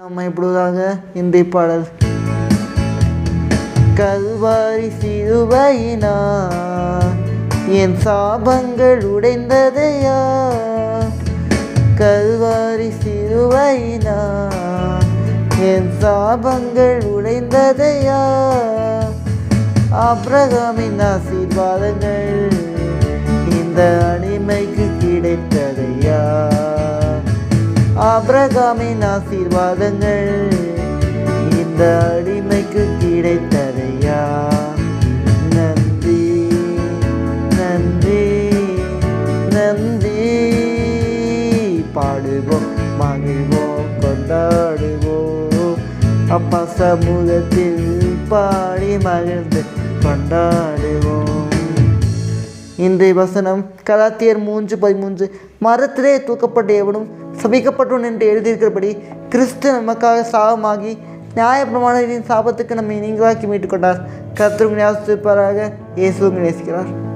நம்ம இப்படிதாங்க இந்தி பாடல். கல்வாரி சிறுவையினா என் சாபங்கள் உடைந்ததையா? கல்வாரி சிறுவையினா என் சாபங்கள் உடைந்ததையா? அப்ரகாமின் ஆசீர்வாதங்கள் இந்த அடிமைக்கு கிடைத்ததையா? ஆபிரகாமின் ஆசீர்வாதங்கள் இந்த அடிமைக்கு கிடைத்ததையா நன்றி நன்றி நன்றி. பாடுவோம் மகிழ்வோம் கொண்டாடுவோம். அப்பா சமூகத்தில் பாடி மகிழ்ந்து கொண்டாடுவோம். இன்றைய வசனம் கலாத்தியர் மூன்று பதிமூன்று மரத்திலே தூக்கப்பட்ட எவனும் சபிக்கப்பட்டோன் என்று எழுதியிருக்கிறபடி கிறிஸ்து நமக்காக சாபமாகி நியாயப்பிரமாணத்தின் சாபத்துக்கு நம்மை நீங்களாக்கி மீட்டுக்கொண்டார். கொண்டார் கர்த்தருக்கு இயேசுவும் நேசிக்கிறார்